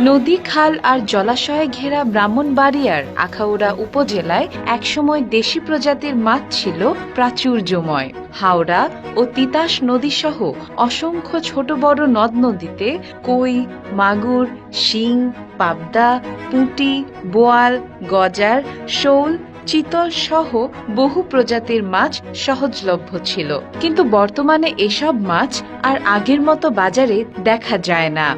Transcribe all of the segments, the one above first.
নদী, খাল আর জলাশয়ে ঘেরা ব্রাহ্মণবাড়িয়ার আখাউড়া উপজেলায় একসময় দেশি প্রজাতির মাছ ছিল প্রাচুর্যময়। হাওড়া ও তিতাস নদীসহ অসংখ্য ছোট বড় নদ নদীতে কই, মাগুর, শিং, পাবদা, পুঁটি, বোয়াল, গজার, শোল, চিতল সহ বহু প্রজাতির মাছ সহজলভ্য ছিল। কিন্তু বর্তমানে এসব মাছ আর আগের মতো বাজারে দেখা যায় না।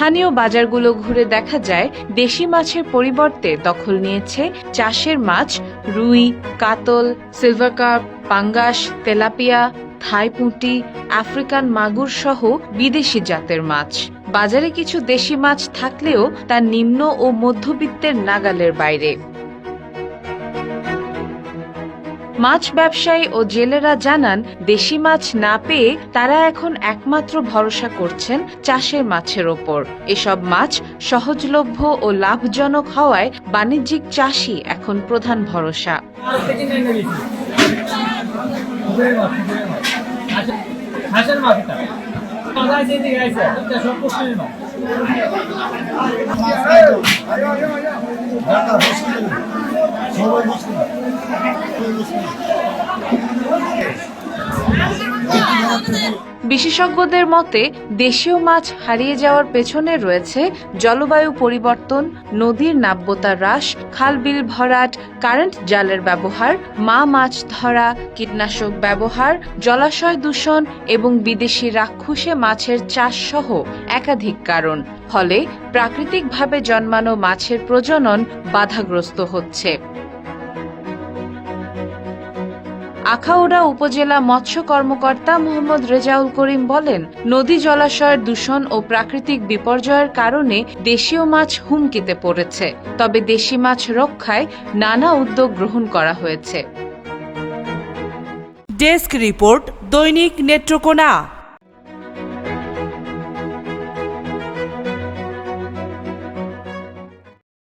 স্থানীয় বাজারগুলো ঘুরে দেখা যায়, দেশি মাছের পরিবর্তে দখল নিয়েছে চাষের মাছ, রুই, কাতল, সিলভার কার্প, পাঙ্গাস, তেলাপিয়া থাই পুঁটি আফ্রিকান মাগুর সহ বিদেশি জাতের মাছ। বাজারে কিছু দেশি মাছ থাকলেও তা নিম্ন ও মধ্যবিত্তের নাগালের বাইরে। মাছ ব্যবসায়ী ও জেলেরা জানান, দেশি মাছ না পেয়ে তারা এখন একমাত্র ভরসা করছেন চাষের মাছের ওপর। এসব মাছ সহজলভ্য ও লাভজনক হওয়ায় বাণিজ্যিক চাষই এখন প্রধান ভরসা। সবাই বিশেষজ্ঞদের মতে, দেশীয় মাছ হারিয়ে যাওয়ার পেছনে রয়েছে জলবায়ু পরিবর্তন, নদীর নাব্যতা হ্রাস খালবিল ভরাট, কারেন্ট জালের ব্যবহার, মা মাছ ধরা, কীটনাশক ব্যবহার, জলাশয় দূষণ এবং বিদেশি রাক্ষসে মাছের চাষ সহ একাধিক কারণ। ফলে প্রাকৃতিকভাবে জন্মানো মাছের প্রজনন বাধাগ্রস্ত হচ্ছে। আখাউড়া উপজেলা মৎস্য কর্মকর্তা মোহাম্মদ রেজাউল করিম বলেন, নদী জলাশয়ের দূষণ ও প্রাকৃতিক বিপর্যয়ের কারণে দেশীয় মাছ হুমকিতে পড়েছে। তবে দেশি মাছ রক্ষায় নানা উদ্যোগ গ্রহণ করা হয়েছে। ডেস্ক রিপোর্ট দৈনিক নেত্রকোনা।